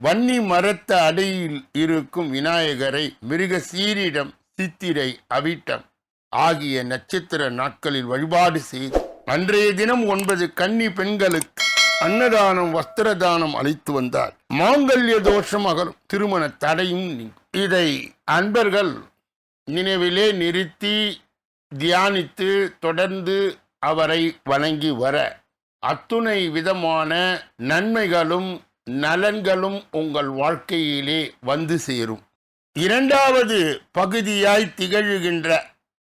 வன்னி மரத்த அடையில் இருக்கும் விநாயகரை மிருக சீரிடம் சித்திரை அவிட்டம் ஆகிய நட்சத்திர நாட்களில் வழிபாடு செய்து அன்றைய தினம் ஒன்பது கன்னி பெண்களுக்கு அன்னதானம் வஸ்திரதானம் அளித்து வந்தார். மாங்கல்ய தோஷம் அகலும் திருமண தடையும் இதை அன்பர்கள் நினைவிலே நிறுத்தி தியானித்து தொடர்ந்து அவரை வணங்கி வர அத்துணை விதமான நன்மைகளும் நலன்களும் உங்கள் வாழ்க்கையிலே வந்து சேரும். இரண்டாவது பகுதியாய் திகழ்கின்ற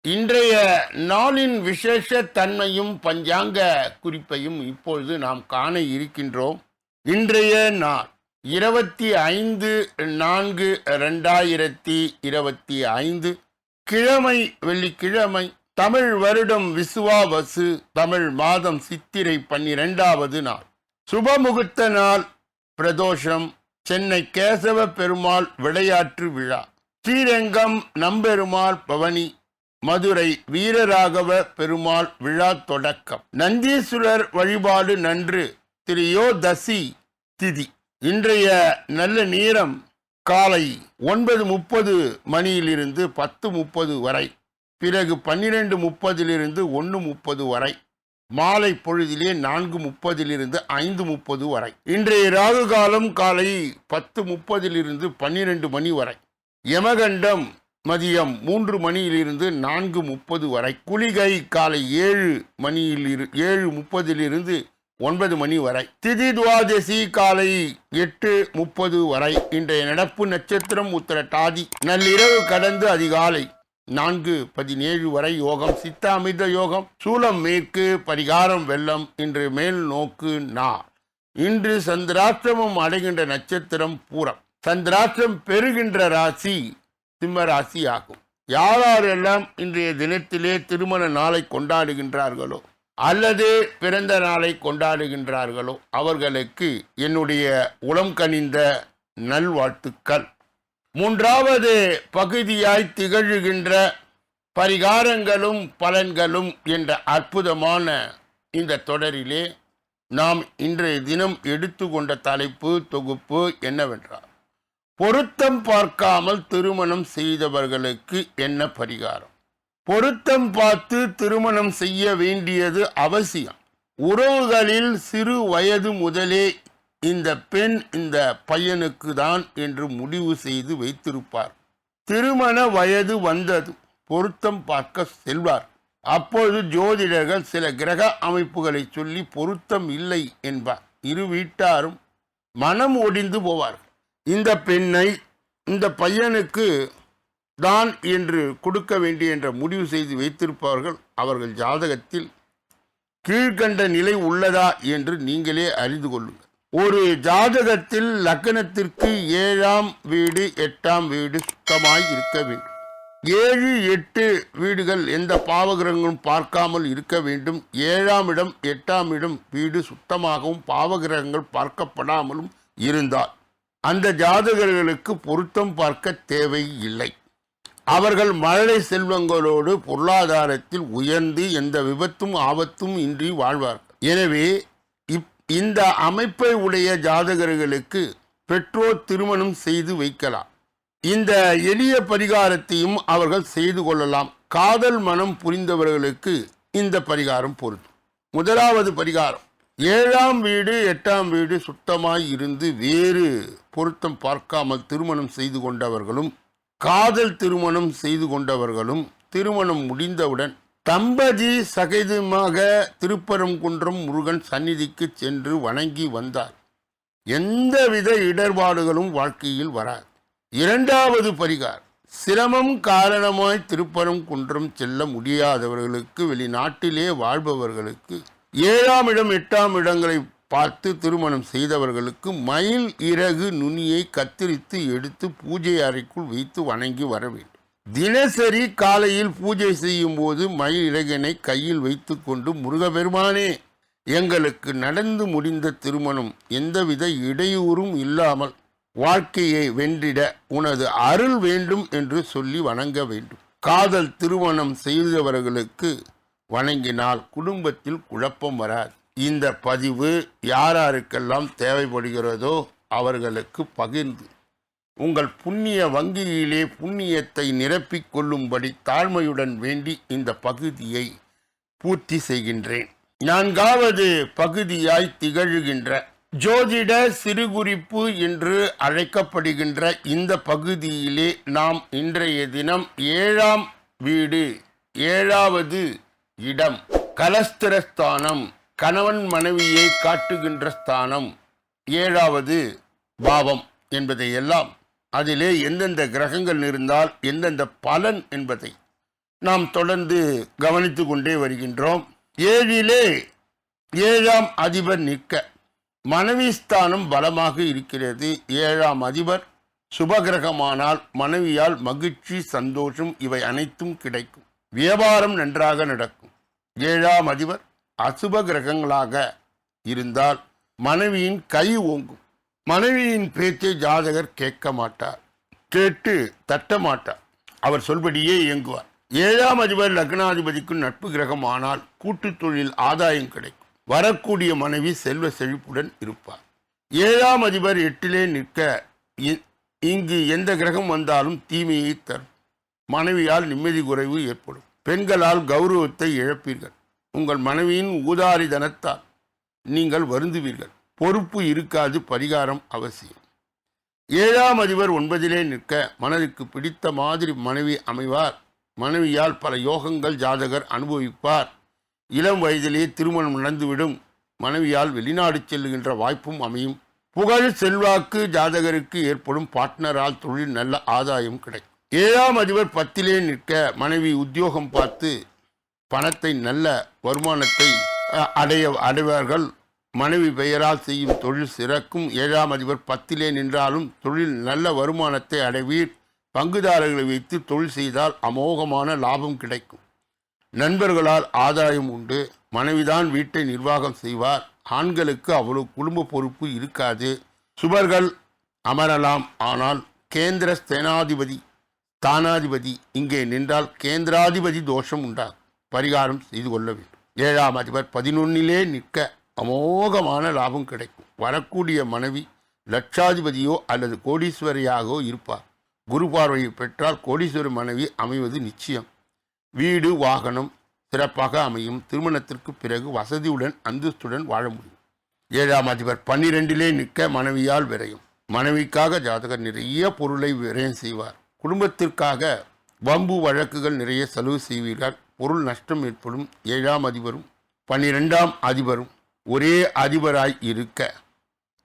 இன்றைய நாளின் விசேஷ தன்மையும் பஞ்சாங்க குறிப்பையும் இப்பொழுது நாம் காண இருக்கின்றோம். இன்றைய நாள் இருபத்தி ஐந்து நான்கு ரெண்டாயிரத்தி இருபத்தி ஐந்து. கிழமை வெள்ளிக்கிழமை தமிழ் வருடம் விசுவாவசு தமிழ் மாதம் சித்திரை பன்னிரெண்டாவது நாள். சுபமுகூர்த்த நாள் பிரதோஷம் சென்னை கேசவ பெருமாள் விளையாட்டு விழா. ஸ்ரீரங்கம் நம்பெருமாள் பவனி மதுரை வீரராகவ பெருமாள் விழா தொடக்கம். நந்தீஸ்வரர் வழிபாடு நன்று திரியோதசி திதி. இன்றைய நல்ல நேரம் காலை ஒன்பது முப்பது மணியிலிருந்து பத்து முப்பது வரை பிறகு பன்னிரெண்டு முப்பதிலிருந்து ஒன்று முப்பது வரை. மாலை பொழுதிலே நான்கு முப்பதிலிருந்து ஐந்து முப்பது வரை. இன்றைய ராகு காலம் காலை பத்து முப்பதிலிருந்து பன்னிரெண்டு மணி வரை. யமகண்டம் மதியம் மூன்று மணியிலிருந்து நான்கு முப்பது வரை. குளிகை காலை ஏழு மணியில் இரு ஏழு முப்பதிலிருந்து ஒன்பது மணி வரை. திதி துவாதசி காலை எட்டு முப்பது வரை. இன்றைய நடப்பு நட்சத்திரம் உத்தரட்டாதி. நள்ளிரவு கடந்து அதிகாலை நான்கு பதினேழு வரை யோகம் சித்த யோகம் சூலம் மேற்கு பரிகாரம் வெள்ளம் இன்று மேல் நோக்கு நா. இன்று சந்திராஷ்டிரமம் அடைகின்ற நட்சத்திரம் பூரம். சந்திராஷ்டிரம் பெறுகின்ற ராசி சிம்ம ராசி ஆகும். யாரெல்லாம் இன்றைய தினத்திலே திருமண நாளை கொண்டாடுகின்றார்களோ அல்லது பிறந்த நாளை கொண்டாடுகின்றார்களோ அவர்களுக்கு என்னுடைய உளம் கனிந்த நல்வாழ்த்துக்கள். மூன்றாவது பகுதியாய் திகழ்கின்ற பரிகாரங்களும் பலன்களும் என்ற அற்புதமான இந்த தொடரிலே நாம் இன்றைய தினம் எடுத்துக்கொண்ட தலைப்பு தொகுப்பு என்னவென்றால் பொருத்தம் பார்க்காமல் திருமணம் செய்தவர்களுக்கு என்ன பரிகாரம்? பொருத்தம் பார்த்து திருமணம் செய்ய வேண்டியது அவசியம். உறவுகளில் சிறு வயது முதலே இந்த பெண் இந்த பையனுக்கு தான் என்று முடிவு செய்து வைத்திருப்பார். திருமண வயது வந்தது. பொருத்தம் பார்க்க செல்வார். அப்போது ஜோதிடர்கள் சில கிரக அமைப்புகளை சொல்லி பொருத்தம் இல்லை என்பார். இரு வீட்டாரும் மனம் ஒடிந்து போவார்கள். இந்த பெண்ணை இந்த பையனுக்கு தான் என்று கொடுக்க வேண்டிய என்ற முடிவு செய்து வைத்திருப்பவர்கள் அவர்கள் ஜாதகத்தில் கீழ்கண்ட நிலை உள்ளதா என்று நீங்களே அறிந்து கொள்ளுங்கள். ஒரு ஜாதகத்தில் லக்னத்திற்கு ஏழாம் வீடு எட்டாம் வீடு சுத்தமாய் இருக்க வேண்டும். ஏழு எட்டு வீடுகள் எந்த பாவகிரகங்களும் பார்க்காமல் இருக்க வேண்டும். ஏழாம் இடம் எட்டாம் இடம் வீடு சுத்தமாகவும் பாவகிரகங்கள் பார்க்கப்படாமலும் இருந்தால் அந்த ஜாதகர்களுக்கு பொருத்தம் பார்க்க தேவை இல்லை அவர்கள் மழலை செல்வங்களோடு பொருளாதாரத்தில் உயர்ந்து எந்த விபத்தும் ஆபத்தும் இன்றி வாழ்வார்கள். எனவே இந்த அமைப்பை உடைய ஜாதகர்களுக்கு பெற்றோர் திருமணம் செய்து வைக்கலாம். இந்த எளிய பரிகாரத்தையும் அவர்கள் செய்து கொள்ளலாம். காதல் மனம் புரிந்தவர்களுக்கு இந்த பரிகாரம் பொருந்தும். முதலாவது பரிகாரம் ஏழாம் வீடு எட்டாம் வீடு சுத்தமாய் இருந்து வேறு பொருத்தம் பார்க்காமல் திருமணம் செய்து கொண்டவர்களும் காதல் திருமணம் செய்து கொண்டவர்களும் திருமணம் முடிந்தவுடன் தம்பதி சகிதமாக திருப்பரங்குன்றம் முருகன் சந்நிதிக்கு சென்று வணங்கி வந்தார். எந்தவித இடர்பாடுகளும் வாழ்க்கையில் வராது. இரண்டாவது பரிகார். சிரமம் காரணமாய் திருப்பரங்குன்றம் செல்ல முடியாதவர்களுக்கு வெளிநாட்டிலே வாழ்பவர்களுக்கு ஏழாம் இடம் எட்டாம் இடங்களை பார்த்து திருமணம் செய்தவர்களுக்கு மயில் இறகு நுனியை கத்தரித்து எடுத்து பூஜை அறைக்குள் வைத்து வணங்கி வர வேண்டும் தினசரி காலையில் பூஜை செய்யும் போது மயில் கையில் கையில் வைத்துக்கொண்டு முருகபெருமானே எங்களுக்கு நடந்து முடிந்த திருமணம் எந்தவித இடையூறும் இல்லாமல் வாழ்க்கையை வென்றிட உனது அருள் வேண்டும் என்று சொல்லி வணங்க வேண்டும். காதல் திருமணம் செய்தவர்களுக்கு வணங்கினால் குடும்பத்தில் குழப்பம் வராது. இந்த பதிவு யாராருக்கெல்லாம் தேவைப்படுகிறதோ அவர்களுக்கு பகிர்ந்து உங்கள் புண்ணிய வங்கியிலே புண்ணியத்தை நிரப்பிக் கொள்ளும்படி தாழ்மையுடன் வேண்டி இந்த பகுதியை பூர்த்தி செய்கின்றேன். நான்காவது பகுதியாய் திகழ்கின்ற ஜோதிட சிறுகுறிப்பு என்று அழைக்கப்படுகின்ற இந்த பகுதியிலே நாம் இன்றைய தினம் ஏழாம் வீடு ஏழாவது இடம் கலஸ்திரஸ்தானம் கணவன் மனைவியை காட்டுகின்ற ஸ்தானம் ஏழாவது பாவம் என்பதையெல்லாம் அதிலே எந்தெந்த கிரகங்கள் இருந்தால் எந்தெந்த பலன் என்பதை நாம் தொடர்ந்து கவனித்து கொண்டே வருகின்றோம். ஏழிலே ஏழாம் அதிபர் நிற்க மனைவி ஸ்தானம் பலமாக இருக்கிறது. ஏழாம் அதிபர் சுபகிரகமானால் மனைவியால் மகிழ்ச்சி சந்தோஷம் இவை அனைத்தும் கிடைக்கும். வியாபாரம் நன்றாக நடக்கும். ஏழாம் அதிபர் அசுப கிரகங்களாக இருந்தால் மனைவியின் கை ஓங்கும். மனைவியின் பேச்சை ஜாதகர் கேட்க மாட்டார். கேட்டு தட்ட மாட்டார். அவர் சொல்படியே இயங்குவார். ஏழாம் அதிபர் லக்னாதிபதிக்கு நட்பு கிரகம் ஆனால் கூட்டுத் தொழில் ஆதாயம் கிடைக்கும். வரக்கூடிய மனைவி செல்வ செழிப்புடன் இருப்பார். ஏழாம் அதிபர் எட்டிலே நிற்க இ- இங்கு எந்த கிரகம் வந்தாலும் தீமையை தரும். மனைவியால் நிம்மதி குறைவு ஏற்படும். பெண்களால் கௌரவத்தை இழப்பீர்கள். உங்கள் மனைவியின் ஊதாரிதனத்தால் நீங்கள் வருந்துவீர்கள். பொறுப்பு இருக்காது பரிகாரம் அவசியம். ஏழாம் அதிபர் ஒன்பதிலே நிற்க மனதுக்கு பிடித்த மாதிரி மனைவி அமைவார். மனைவியால் பல யோகங்கள் ஜாதகர் அனுபவிப்பார். இளம் வயதிலேயே திருமணம் நடந்துவிடும். மனைவியால் வெளிநாடு செல்லுகின்ற வாய்ப்பும் அமையும். புகழ் செல்வாக்கு ஜாதகருக்கு ஏற்படும் பார்ட்னரால் தொழில் நல்ல ஆதாயம் கிடைக்கும். ஏழாம் அதிபர் பத்திலே நிற்க மனைவி உத்தியோகம் பார்த்து பணத்தை நல்ல வருமானத்தை அடைய அடைவார்கள். மனைவி பெயரால் செய்யும் தொழில் சிறக்கும். ஏழாம் அதிபர் பத்திலே நின்றாலும் தொழில் நல்ல வருமானத்தை அடைவீர். பங்குதாரர்களை வைத்து தொழில் செய்தால் அமோகமான லாபம் கிடைக்கும். நண்பர்களால் ஆதாயம் உண்டு. மனைவிதான் வீட்டை நிர்வாகம் செய்வார். ஆண்களுக்கு அவ்வளவு குடும்ப பொறுப்பு இருக்காது. சுபர்கள் அமரலாம். ஆனால் கேந்திர சேனாதிபதி தானாதிபதி இங்கே நின்றால் கேந்திராதிபதி தோஷம் உண்டாகும். பரிகாரம் செய்து கொள்ள வேண்டும். ஏழாம் அதிபர் பதினொன்னிலே நிற்க அமோகமான லாபம் கிடைக்கும். வரக்கூடிய மனைவி லட்சாதிபதியோ அல்லது கோடீஸ்வரியாகவோ இருப்பார். குரு பார்வையை பெற்றால் கோடீஸ்வரி மனைவி அமைவது நிச்சயம். வீடு வாகனம் சிறப்பாக அமையும். திருமணத்திற்கு பிறகு வசதியுடன் அந்தஸ்துடன் வாழ முடியும். ஏழாம் அதிபர் பன்னிரெண்டிலே நிற்க மனைவியால் விரையும். மனைவிக்காக ஜாதகர் நிறைய பொருளை விரயம் செய்வார். குடும்பத்திற்காக வம்பு வழக்குகள் நிறைய செலவு செய்வீர்கள். பொருள் நஷ்டம் ஏற்படும். ஏழாம் அதிபரும் பன்னிரெண்டாம் அதிபரும் ஒரே அதிபராய் இருக்க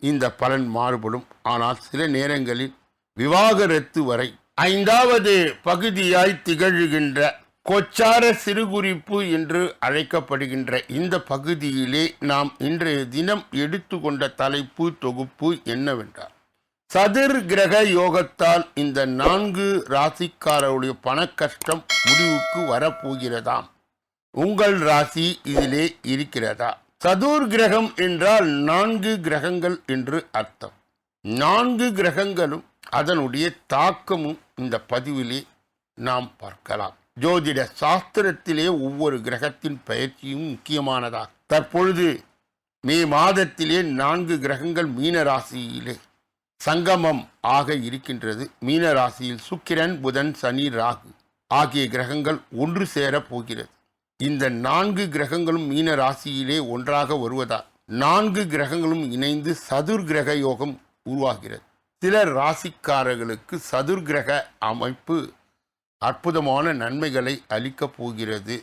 இந்த பலன் மாறுபடும். ஆனால் சில நேரங்களில் விவாகரத்து வரை ஐந்தாவது பகுதியாய் திகழ்கின்ற கொச்சார சிறுகுறிப்பு என்று அழைக்கப்படுகின்ற இந்த பகுதியிலே நாம் இன்றைய தினம் எடுத்துக்கொண்ட தலைப்பு தொகுப்பு என்னவென்றால் சதுர் கிரக யோகத்தால் இந்த நான்கு ராசிக்காரருடைய பண கஷ்டம் முடிவுக்கு வரப்போகிறதாம். உங்கள் ராசி இதிலே இருக்கிறதா? சதுர் கிரகம் என்றால் நான்கு கிரகங்கள் என்று அர்த்தம். நான்கு கிரகங்களும் அதனுடைய தாக்கமும் இந்த பதிவிலே நாம் பார்க்கலாம். ஜோதிட சாஸ்திரத்திலே ஒவ்வொரு கிரகத்தின் பயிற்சியும் முக்கியமானதா தற்பொழுது மே மாதத்திலே நான்கு கிரகங்கள் மீன ராசியிலே சங்கமம் ஆக இருக்கின்றது. மீன ராசியில் சுக்கிரன் புதன் சனி ராகு ஆகிய கிரகங்கள் ஒன்று சேரப் போகிறது. இந்த நான்கு கிரகங்களும் மீன ராசியிலே ஒன்றாக வருவதால் நான்கு கிரகங்களும் இணைந்து சதுர் கிரக யோகம் உருவாகிறது. சில ராசிக்காரர்களுக்கு சதுர் கிரக அமைப்பு அற்புதமான நன்மைகளை அளிக்கப் போகிறது.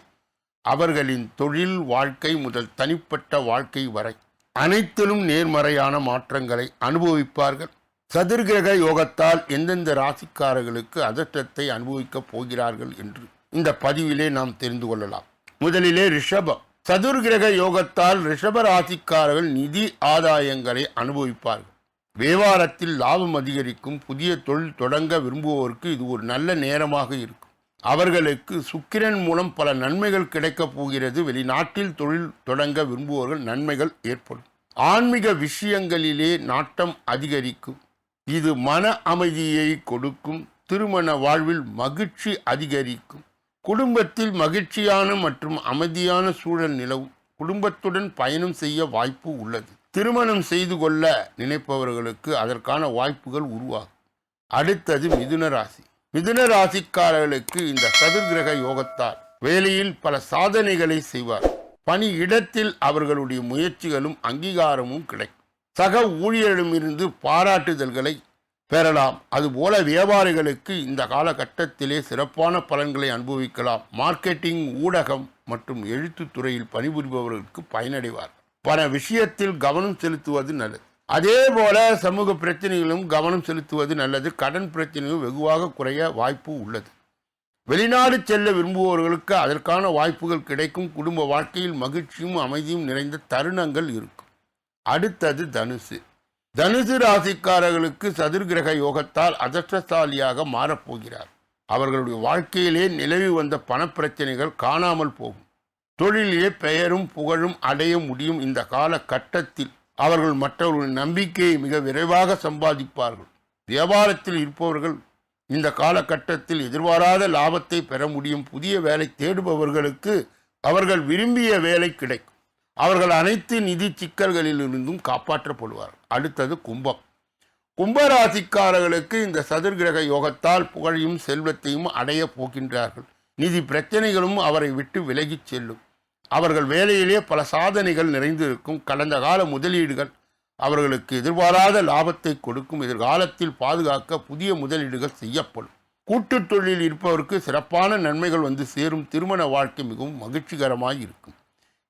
அவர்களின் தொழில் வாழ்க்கை முதல் தனிப்பட்ட வாழ்க்கை வரை அனைத்திலும் நேர்மறையான மாற்றங்களை அனுபவிப்பார்கள். சதுர்கிரக யோகத்தால் எந்தெந்த ராசிக்காரர்களுக்கு அதிர்ஷ்டத்தை அனுபவிக்கப் போகிறார்கள் என்று இந்த பதிவிலே நாம் தெரிந்து கொள்ளலாம். முதலிலே ரிஷபம். சதுர்கிரக யோகத்தால் ரிஷப ராசிக்காரர்கள் நிதி ஆதாயங்களை அனுபவிப்பார்கள். வியாபாரத்தில் லாபம் அதிகரிக்கும். புதிய தொழில் தொடங்க விரும்புவோருக்கு இது ஒரு நல்ல நேரமாக இருக்கும். அவர்களுக்கு சுக்கிரன் மூலம் பல நன்மைகள் கிடைக்கப் போகிறது. வெளிநாட்டில் தொழில் தொடங்க விரும்புவோர்கள் நன்மைகள் ஏற்படும். ஆன்மீக விஷயங்களிலே நாட்டம் அதிகரிக்கும். இது மன அமைதியை கொடுக்கும். திருமண வாழ்வில் மகிழ்ச்சி அதிகரிக்கும். குடும்பத்தில் மகிழ்ச்சியான மற்றும் அமைதியான சூழல் நிலவும் குடும்பத்துடன் பயணம் செய்ய வாய்ப்பு உள்ளது. திருமணம் செய்து கொள்ள நினைப்பவர்களுக்கு அதற்கான வாய்ப்புகள் உருவாகும். அடுத்தது மிதுன ராசி. மிதுன ராசிக்காரர்களுக்கு இந்த சதுர்கிரக யோகத்தால் வேலையில் பல சாதனைகளை செய்வார். பணி இடத்தில் அவர்களுடைய முயற்சிகளும் அங்கீகாரமும் கிடைக்கும். சக ஊழியரிடமிருந்து பாராட்டுதல்களை பெறலாம். அதுபோல வியாபாரிகளுக்கு இந்த காலகட்டத்திலே சிறப்பான பலன்களை அனுபவிக்கலாம். மார்க்கெட்டிங் ஊடகம் மற்றும் எழுத்து துறையில் பணிபுரிபவர்களுக்கு பயனடைவார். பல விஷயத்தில் கவனம் செலுத்துவது நல்லது. அதே போல சமூக பிரச்சனைகளும் கவனம் செலுத்துவது நல்லது. கடன் பிரச்சனைகள் வெகுவாக குறைய வாய்ப்பு உள்ளது. வெளிநாடு செல்ல விரும்புபவர்களுக்கு அதற்கான வாய்ப்புகள் கிடைக்கும். குடும்ப வாழ்க்கையில் மகிழ்ச்சியும் அமைதியும் நிறைந்த தருணங்கள் இருக்கும். அடுத்தது தனுசு. தனுசு ராசிக்காரர்களுக்கு சதுர்கிரக யோகத்தால் அதிர்ஷ்டசாலியாக மாறப்போகிறார். அவர்களுடைய வாழ்க்கையிலே நிலவி வந்த பணப்பிரச்சனைகள் காணாமல் போகும். தொழிலே பெயரும் புகழும் அடைய முடியும் இந்த காலகட்டத்தில். அவர்கள் மற்றவர்களின் நம்பிக்கையை மிக விரைவாக சம்பாதிப்பார்கள். வியாபாரத்தில் இருப்பவர்கள் இந்த காலகட்டத்தில் எதிர்பாராத லாபத்தை பெற முடியும். புதிய வேலை தேடுபவர்களுக்கு அவர்கள் விரும்பிய வேலை கிடைக்கும். அவர்கள் அனைத்து நிதி சிக்கல்களிலிருந்தும் காப்பாற்றப்படுவார். அடுத்தது கும்பம். கும்பராசிக்காரர்களுக்கு இந்த சதுர்கிரக யோகத்தால் புகழையும் செல்வத்தையும் அடைய போகின்றார்கள். நிதி பிரச்சனைகளும் அவரை விட்டு விலகிச் செல்லும். அவர்கள் வேலையிலே பல சாதனைகள் நிறைந்திருக்கும். கடந்த கால முதலீடுகள் அவர்களுக்கு எதிர்பாராத லாபத்தை கொடுக்கும். எதிர்காலத்தில் பாதுகாக்க புதிய முதலீடுகள் செய்யப்படும். கூட்டுத் தொழிலில் இருப்பவருக்கு சிறப்பான நன்மைகள் வந்து சேரும். திருமண வாழ்க்கை மிகவும் மகிழ்ச்சிகரமாக இருக்கும்.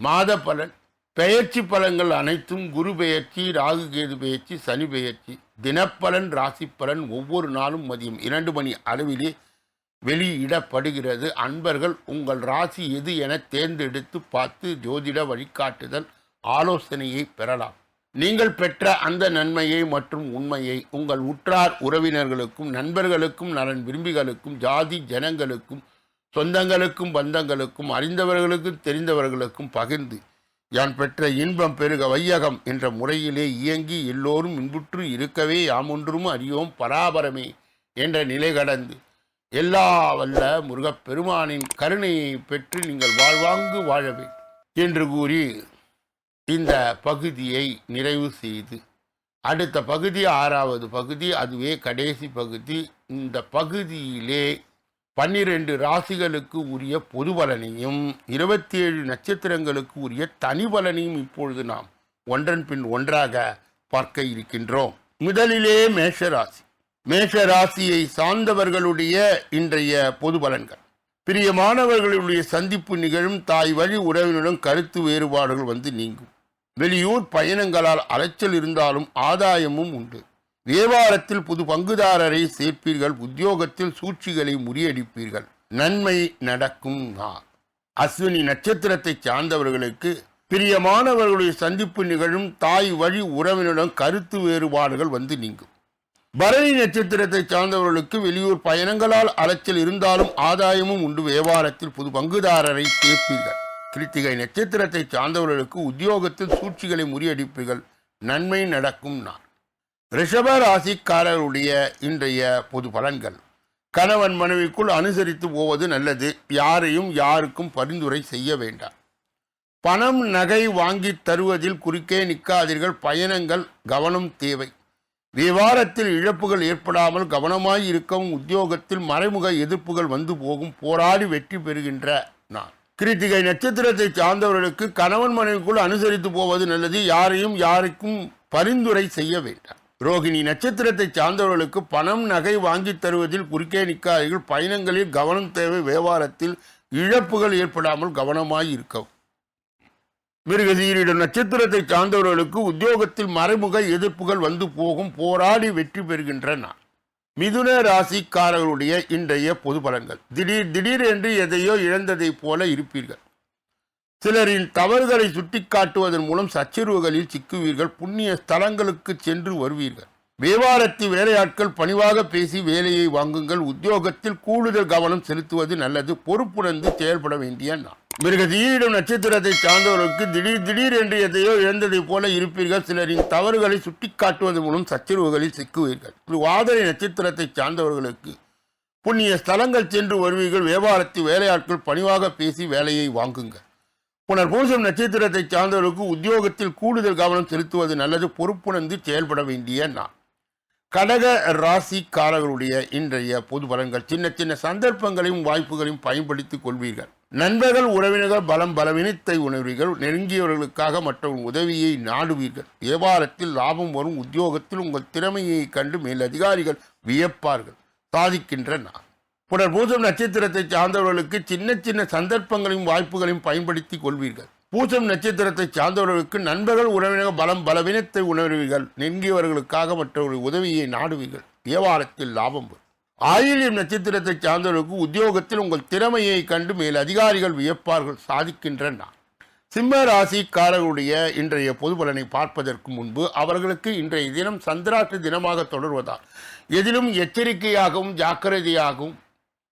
மாத பலன் பெயர்ச்சி பலன்கள் அனைத்தும் குரு பெயர்ச்சி ராகு கேது பெயர்ச்சி சனி பெயர்ச்சி. தினப்பலன் ராசி பலன் ஒவ்வொரு நாளும் மதியம் இரண்டு மணி அளவிலே வெளியிடப்படுகிறது. அன்பர்கள் உங்கள் ராசி எது என தேர்ந்தெடுத்து பார்த்து ஜோதிட வழிகாட்டுதல் ஆலோசனையை பெறலாம். நீங்கள் பெற்ற அந்த நன்மையை மற்றும் உண்மையை உங்கள் உற்றார் உறவினர்களுக்கும் நண்பர்களுக்கும் நலன் விரும்பிகளுக்கும் ஜாதி ஜனங்களுக்கும் சொந்தங்களுக்கும் பந்தங்களுக்கும் அறிந்தவர்களுக்கும் தெரிந்தவர்களுக்கும் பகிர்ந்து யான் பெற்ற இன்பம் பெருக வையகம் என்ற முறையிலே இயங்கி எல்லோரும் இன்புற்று இருக்கவே யாமொன்றும் அறியோம் பராபரமே என்ற நிலை கடந்து எல்லா வல்ல முருகப்பெருமானின் கருணையை பெற்று நீங்கள் வாழ்வாங்கு வாழவே என்று கூறி இந்த பகுதியை நிறைவு செய்து அடுத்த பகுதி ஆறாவது பகுதி அதுவே கடைசி பகுதி இந்த பகுதியிலே பன்னிரண்டு ராசிகளுக்கு உரிய பொது பலனையும் இருபத்தி ஏழு நட்சத்திரங்களுக்கு உரிய தனி பலனையும் இப்பொழுது நாம் ஒன்றன் பின் ஒன்றாக பார்க்க இருக்கின்றோம். முதலிலே மேஷராசி. மேஷராசியை சார்ந்தவர்களுடைய இன்றைய பொது பலன்கள். பிரியமானவர்களுடைய சந்திப்பு நிகழும் தாய் வழி உறவினுடன் கருத்து வேறுபாடுகள் வந்து நீங்கும். வெளியூர் பயணங்களால் அலைச்சல் இருந்தாலும் ஆதாயமும் உண்டு. வியாபாரத்தில் புது பங்குதாரரை சேர்ப்பீர்கள் உத்தியோகத்தில் சூழ்ச்சிகளை முறியடிப்பீர்கள். நன்மை நடக்கும் நாள் அஸ்வினி நட்சத்திரத்தை சார்ந்தவர்களுக்கு பிரியமானவர்களுடைய சந்திப்பு நிகழும் தாய் வழி உறவினருடன் கருத்து வேறுபாடுகள் வந்து நீங்கும். பரணி நட்சத்திரத்தை சார்ந்தவர்களுக்கு வெளியூர் பயணங்களால் அலைச்சல் இருந்தாலும் ஆதாயமும் உண்டு. வியாபாரத்தில் புது பங்குதாரரை சேர்ப்பீர்கள். கிருத்திகை நட்சத்திரத்தை சார்ந்தவர்களுக்கு உத்தியோகத்தில் சூழ்ச்சிகளை முறியடிப்பீர்கள். நன்மை நடக்கும் நான் ரிஷப ராசிக்காரர்களுடைய இன்றைய பொது பலன்கள். கணவன் மனைவிக்குள் அனுசரித்து போவது நல்லது. யாரையும் யாருக்கும் பரிந்துரை செய்ய வேண்டாம். பணம் நகை வாங்கித் தருவதில் குறுக்கே நிற்காதீர்கள். பயணங்கள் கவனம் தேவை. விவாரத்தில் இழப்புகள் ஏற்படாமல் கவனமாய் இருக்கவும் உத்தியோகத்தில் மறைமுக எதிர்ப்புகள் வந்து போகும். போராடி வெற்றி பெறுகின்ற நான் கிருத்திகை நட்சத்திரத்தை சார்ந்தவர்களுக்கு கணவன் மனைவிக்குள் அனுசரித்து போவது நல்லது. யாரையும் யாருக்கும் பரிந்துரை செய்ய வேண்டாம். ரோகிணி நட்சத்திரத்தை சார்ந்தவர்களுக்கு பணம் நகை வாங்கித் தருவதில் குறுக்கே நிற்காதீர்கள். பயணங்களில் கவனம் தேவை. வியாபாரத்தில் இழப்புகள் ஏற்படாமல் கவனமாய் இருக்கவும். மிருகசீரிடம் நட்சத்திரத்தை சார்ந்தவர்களுக்கு உத்தியோகத்தில் மறைமுக எதிர்ப்புகள் வந்து போகும். போராடி வெற்றி பெறுகின்ற நாள். மிதுன ராசிக்காரர்களுடைய இன்றைய பொது பலன்கள். திடீர் திடீர் என்று எதையோ இழந்ததைப் போல இருப்பீர்கள். சிலரின் தவறுகளை சுட்டிக்காட்டுவதன் மூலம் சச்சரவுகளில் சிக்குவீர்கள் புண்ணிய ஸ்தலங்களுக்கு சென்று வருவீர்கள். வியாபாரத்தில் வேலையாட்கள் பணிவாக பேசி வேலையை வாங்குங்கள் உத்தியோகத்தில் கூடுதல் கவனம் செலுத்துவது நல்லது பொறுப்புணர்ந்து செயல்பட வேண்டிய நாள். மிருகதீரிடம் நட்சத்திரத்தை சார்ந்தவர்களுக்கு திடீர் திடீர் என்று எதையோ இழந்ததைப் போல இருப்பீர்கள் சிலரின் தவறுகளை சுட்டிக்காட்டுவதன் மூலம் சச்சரவுகளில் சிக்குவீர்கள். வாதனை நட்சத்திரத்தை சார்ந்தவர்களுக்கு புண்ணிய ஸ்தலங்கள் சென்று வருவீர்கள் வியாபாரத்தில் வேலையாட்கள் பணிவாக பேசி வேலையை வாங்குங்கள். புனர் பூசம் நட்சத்திரத்தை சார்ந்தவர்களுக்கு உத்தியோகத்தில் கூடுதல் கவனம் செலுத்துவது நல்லது பொறுப்புணர்ந்து செயல்பட வேண்டிய நாள். கடக ராசிக்காரர்களுடைய இன்றைய பொது பலன்கள். சின்ன சின்ன சந்தர்ப்பங்களையும் வாய்ப்புகளையும் பயன்படுத்திக் கொள்வீர்கள். நண்பர்கள் உறவினர்கள் பலம் பலவீனத்தை உணர்வீர்கள். நெருங்கியவர்களுக்காக மற்றவர்கள் உதவியை நாடுவீர்கள். வியாபாரத்தில் லாபம் வரும் உத்தியோகத்தில் உங்கள் திறமையை கண்டு மேலதிகாரிகள் வியப்பார்கள். சாதிக்கின்ற நாள். புனர்பூசம் நட்சத்திரத்தை சார்ந்தவர்களுக்கு சின்ன சின்ன சந்தர்ப்பங்களையும் வாய்ப்புகளையும் பயன்படுத்தி கொள்வீர்கள். பூசம் நட்சத்திரத்தை சார்ந்தவர்களுக்கு நண்பர்கள் உறவினர் பலம் பலவீனத்தை உணர்வீர்கள். நெருங்கியவர்களுக்காக மற்றவர்கள் உதவியை நாடுவீர்கள். வியாபாரத்தில் லாபம் வரும். ஆயிலியம் நட்சத்திரத்தை சார்ந்தவர்களுக்கு உத்தியோகத்தில் உங்கள் திறமையை கண்டு மேல் அதிகாரிகள் வியப்பார்கள் சாதிக்கின்ற நாள் சிம்ம ராசிக்காரர்களுடைய இன்றைய பொது பலனை பார்ப்பதற்கு முன்பு அவர்களுக்கு இன்றைய தினம் சந்திராஷ்ட தினமாக தொடர்வதால் எதிலும் எச்சரிக்கையாகவும் ஜாக்கிரதையாகவும்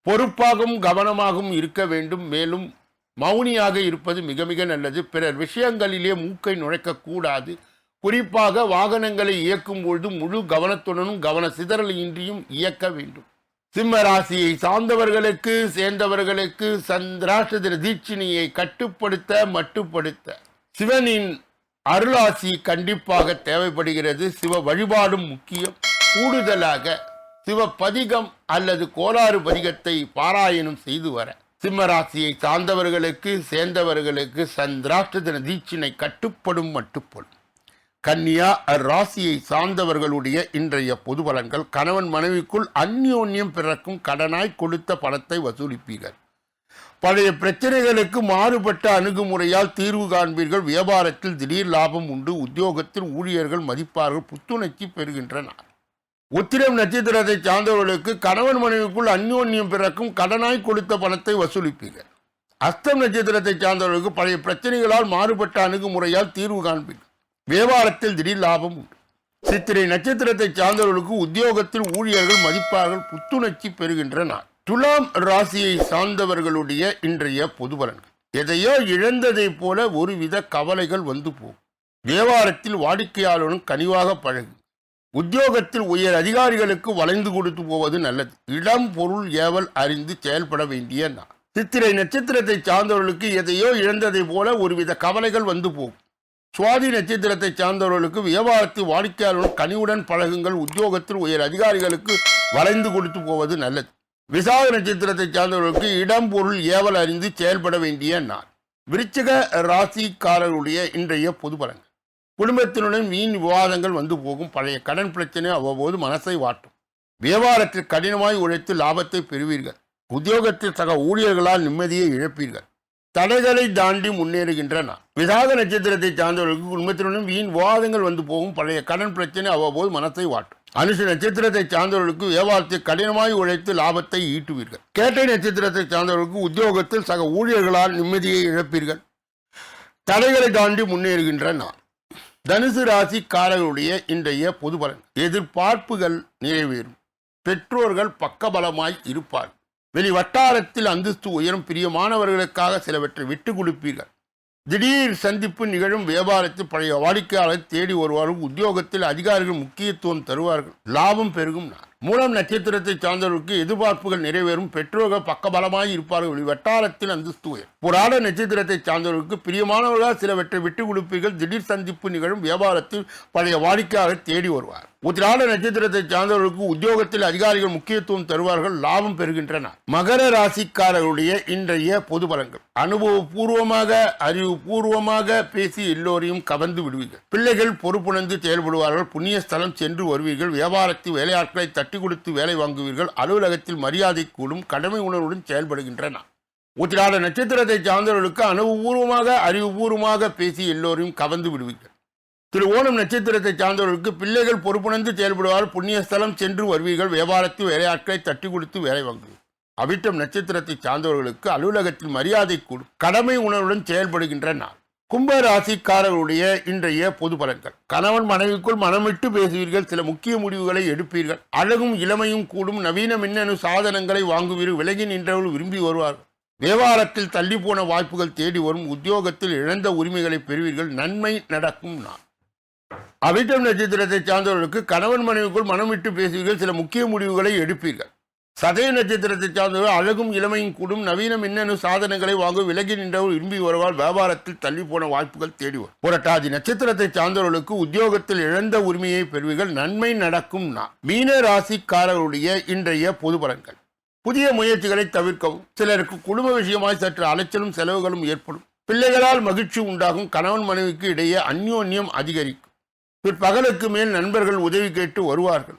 பொறுப்பாகவும் கவனமாகவும் இருக்க வேண்டும். மேலும் மௌனியாக இருப்பது மிக மிக நல்லது. பிறர் விஷயங்களிலே மூக்கை நுழைக்கக்கூடாது. குறிப்பாக வாகனங்களை இயக்கும் பொழுது முழு கவனத்துடனும் கவன சிதறலின்றியும் இயக்க வேண்டும். சிம்ம ராசியை சார்ந்தவர்களுக்கு சேர்ந்தவர்களுக்கு சந்திராஷ்டிர தீட்சிணியை கட்டுப்படுத்த மட்டுப்படுத்த. சிவனின் அருளாசி கண்டிப்பாக தேவைப்படுகிறது. சிவ வழிபாடும் முக்கியம். கூடுதலாக சிவபதிகம் அல்லது கோளாறு பதிகத்தை பாராயணம் செய்து வர. சிம்மராசியை சார்ந்தவர்களுக்கு சேர்ந்தவர்களுக்கு சந்திராஷ்டிர தீட்சினை கட்டுப்படும் மட்டுப்படும் கன்னியா அராசியை சார்ந்தவர்களுடைய இன்றைய பொது பலன்கள். கணவன் மனைவிக்குள் அந்யோன்யம் பிறக்கும் கடனாய் கொடுத்த பணத்தை வசூலிப்பீர்கள். பழைய பிரச்சனைகளுக்கு மாறுபட்ட அணுகுமுறையால் தீர்வு காண்பீர்கள். வியாபாரத்தில் திடீர் லாபம் உண்டு. உத்தியோகத்தில் ஊழியர்கள் மதிப்பார்கள். புத்துணர்ச்சி பெறுகின்றனர். உத்திரம் நட்சத்திரத்தை சார்ந்தவர்களுக்கு கணவன் மனைவிக்குள் அந்யோன்யம் பிறக்கும் கடனாய் கொடுத்த பணத்தை வசூலிப்பீர்கள். அஸ்தம் நட்சத்திரத்தை சார்ந்தவர்களுக்கு பழைய பிரச்சனைகளால் மாறுபட்ட அணுகுமுறையால் தீர்வு காண்பீர்கள். வியாபாரத்தில் திடீர் லாபம் உண்டு. சித்திரை நட்சத்திரத்தை சார்ந்தவர்களுக்கு உத்தியோகத்தில் ஊழியர்கள் மதிப்பார்கள் புத்துணர்ச்சி பெறுகின்ற நாள் துலாம் ராசியை சார்ந்தவர்களுடைய இன்றைய பொது பலன்கள். எதையோ இழந்ததைப் போல ஒருவித கவலைகள் வந்து போகும். வியாபாரத்தில் வாடிக்கையாளரும் கனிவாக பழகும் உத்தியோகத்தில் உயர் அதிகாரிகளுக்கு வளைந்து கொடுத்து போவது நல்லது. இடம் பொருள் ஏவல் அறிந்து செயல்பட வேண்டிய நான் சித்திரை நட்சத்திரத்தை சார்ந்தவர்களுக்கு எதையோ இழந்ததைப் போல ஒருவித கவலைகள் வந்து போகும். சுவாதி நட்சத்திரத்தை சார்ந்தவர்களுக்கு வியாபாரத்தில் வாடிக்கையாளர்கள் கனிவுடன் பழகுங்கள். உத்தியோகத்தில் உயர் அதிகாரிகளுக்கு வளைந்து கொடுத்து போவது நல்லது. விசாக நட்சத்திரத்தை சார்ந்தவர்களுக்கு இடம் பொருள் ஏவல் அறிந்து செயல்பட வேண்டிய நாள். விருச்சிக ராசிக்காரருடைய இன்றைய பொது பலன் குடும்பத்தினுடன் வீண் விவாதங்கள் வந்து போகும். பழைய கடன் பிரச்சனை அவ்வப்போது மனசை வாட்டும். வியாபாரத்தில் கடினமாய் உழைத்து லாபத்தை பெறுவீர்கள். உத்தியோகத்தில் சக ஊழியர்களால் நிம்மதியை இழப்பீர்கள். தடைகளை தாண்டி முன்னேறுகின்றன விதாக நட்சத்திரத்தை சார்ந்தவர்களுக்கு குடும்பத்தினுடன் வீண் விவாதங்கள் வந்து போகும். பழைய கடன் பிரச்சனை அவ்வப்போது மனசை வாட்டும். அனுஷ நட்சத்திரத்தை சார்ந்தவர்களுக்கு வியாபாரத்தை கடினமாய் உழைத்து லாபத்தை ஈட்டுவீர்கள். கேட்டை நட்சத்திரத்தை சார்ந்தவர்களுக்கு உத்தியோகத்தில் சக ஊழியர்களால் நிம்மதியை இழப்பீர்கள். தடைகளை தாண்டி முன்னேறுகின்ற நான் தனுசு ராசிக்காரர்களுடைய இன்றைய பொது பலன். எதிர்பார்ப்புகள் நிறைவேறும். பெற்றோர்கள் பக்கபலமாய் இருப்பார். வெளி வட்டாரத்தில் அந்தஸ்து உயரும். பிரியமானவர்களுக்காக சிலவற்றை விட்டு கொடுப்பீர்கள். திடீர் சந்திப்பு நிகழும். வியாபாரத்தில் பழைய வாடிக்கையாளர் தேடி வருவார்கள். உத்தியோகத்தில் அதிகாரிகள் முக்கியத்துவம் தருவார்கள். லாபம் பெருகும். நான் மூலம் நட்சத்திரத்தை சார்ந்தவர்களுக்கு எதிர்பார்ப்புகள் நிறைவேறும். பெற்றோர்கள் பக்கபலமாய் இருப்பார்கள். வட்டாரத்தில் அந்தஸ்து உயரும் புராட நட்சத்திரத்தை சார்ந்தவர்களுக்கு பிரியமானவர்களால் சிலவற்றை விட்டு கொடுப்பீர்கள். திடீர் சந்திப்பு நிகழும். வியாபாரத்தில் பழைய வாடிக்கையாக தேடி வருவார். உத்திராட நட்சத்திரத்தை சார்ந்தவர்களுக்கு உத்தியோகத்தில் அதிகாரிகள் முக்கியத்துவம் தருவார்கள் லாபம் பெறுகின்றனர் மகர ராசிக்காரர்களுடைய இன்றைய பொது பலன்கள். அனுபவபூர்வமாக அறிவுபூர்வமாக பேசி எல்லோரையும் கவர்ந்து விடுவீர்கள். பிள்ளைகள் பொறுப்புணர்ந்து செயல்படுவார்கள் புண்ணிய ஸ்தலம் சென்று வருவீர்கள் வியாபாரத்தில் வேலையாட்களை தட்டி கொடுத்து வேலை வாங்குவீர்கள் அலுவலகத்தில் மரியாதை கூடும் கடமை உணர்வுடன் செயல்படுகின்றன. உத்திராட நட்சத்திரத்தை சார்ந்தவர்களுக்கு அனுபவபூர்வமாக அறிவுபூர்வமாக பேசி எல்லோரையும் கவர்ந்து விடுவீர்கள். திரு ஓணம் நட்சத்திரத்தை சார்ந்தவர்களுக்கு பிள்ளைகள் பொறுப்புணர்ந்து செயல்படுவார் புண்ணிய ஸ்தலம் சென்று வருவீர்கள் வியாபாரத்து வேலையாட்களை தட்டி கொடுத்து வேலை வாங்குவீர்கள். அவிட்டம் நட்சத்திரத்தை சார்ந்தவர்களுக்கு அலுவலகத்தில் மரியாதை கூடும் கடமை உணர்வுடன் செயல்படுகின்ற நாள். கும்ப ராசிக்காரர்களுடைய இன்றைய பொது பலன்கள். கணவன் மனைவிக்குள் மனமிட்டு பேசுவீர்கள் சில முக்கிய முடிவுகளை எடுப்பீர்கள் அழகும் இளமையும் கூடும் நவீன மின்னணு சாதனங்களை வாங்குவீர்கள் விலகி நின்றவர்கள் விரும்பி வருவார்கள். வியாபாரத்தில் தள்ளி போன வாய்ப்புகள் தேடி வரும் உத்தியோகத்தில் இழந்த உரிமைகளை பெறுவீர்கள் நன்மை நடக்கும் நாள். அவிட்டம் நட்சத்திரத்தை சார்ந்தவர்களுக்கு கணவன் மனைவிக்குள் மனமிட்டு பேசுவீர்கள் சில முக்கிய முடிவுகளை எடுப்பீர்கள். சதய நட்சத்திரத்தை சார்ந்தவர்கள் அழகும் இளமையும் கூடும் நவீன மின்னணு சாதனங்களை வாங்க விலகி நின்றவர் விரும்பி வருவால் வியாபாரத்தில் தள்ளி போன வாய்ப்புகள் தேடி வரும். புரட்டாதி நட்சத்திரத்தை சார்ந்தவர்களுக்கு உத்தியோகத்தில் இழந்த உரிமையை பெறுவீர்கள் நன்மை நடக்கும் நான் மீன ராசிக்காரர்களுடைய இன்றைய பொது பலன்கள். புதிய முயற்சிகளை தவிர்க்கவும் சிலருக்கு குடும்ப விஷயமாய் சற்று அலைச்சலும் செலவுகளும் ஏற்படும். பிள்ளைகளால் மகிழ்ச்சி உண்டாகும் கணவன் மனைவிக்கு இடையே அந்யோன்யம் அதிகரிக்கும். பிற்பகலுக்கு மேல் நண்பர்கள் உதவி கேட்டு வருவார்கள்.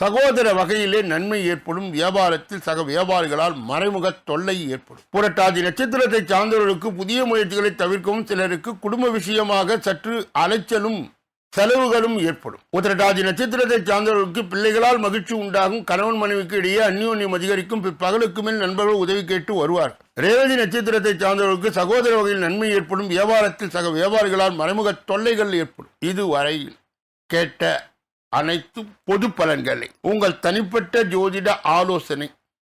சகோதர வகையிலே நன்மை ஏற்படும். வியாபாரத்தில் சக வியாபாரிகளால் மறைமுக தொல்லை ஏற்படும். புரட்டாதி நட்சத்திரத்தை சார்ந்தவர்களுக்கு புதிய முயற்சிகளை தவிர்க்கவும் சிலருக்கு குடும்ப விஷயமாக சற்று அலைச்சலும் செலவுகளும் ஏற்படும். உத்திரட்டாதி நட்சத்திரத்தை சார்ந்தவர்களுக்கு பிள்ளைகளால் மகிழ்ச்சி உண்டாகும். கணவன் மனைவிக்கு இடையே அந்யோன்யம் அதிகரிக்கும். பிற்பகலுக்கு மேல் நண்பர்கள் உதவி கேட்டு வருவார். ரேவதி நட்சத்திரத்தை சார்ந்தவர்களுக்கு சகோதர வகையில் நன்மை ஏற்படும். வியாபாரத்தில் சக வியாபாரிகளால் மறைமுக தொல்லைகள் ஏற்படும். இதுவரையில் கேட்ட அனைத்து பொது பலன்களை. உங்கள் தனிப்பட்ட ஜோதிட ஆலோசனை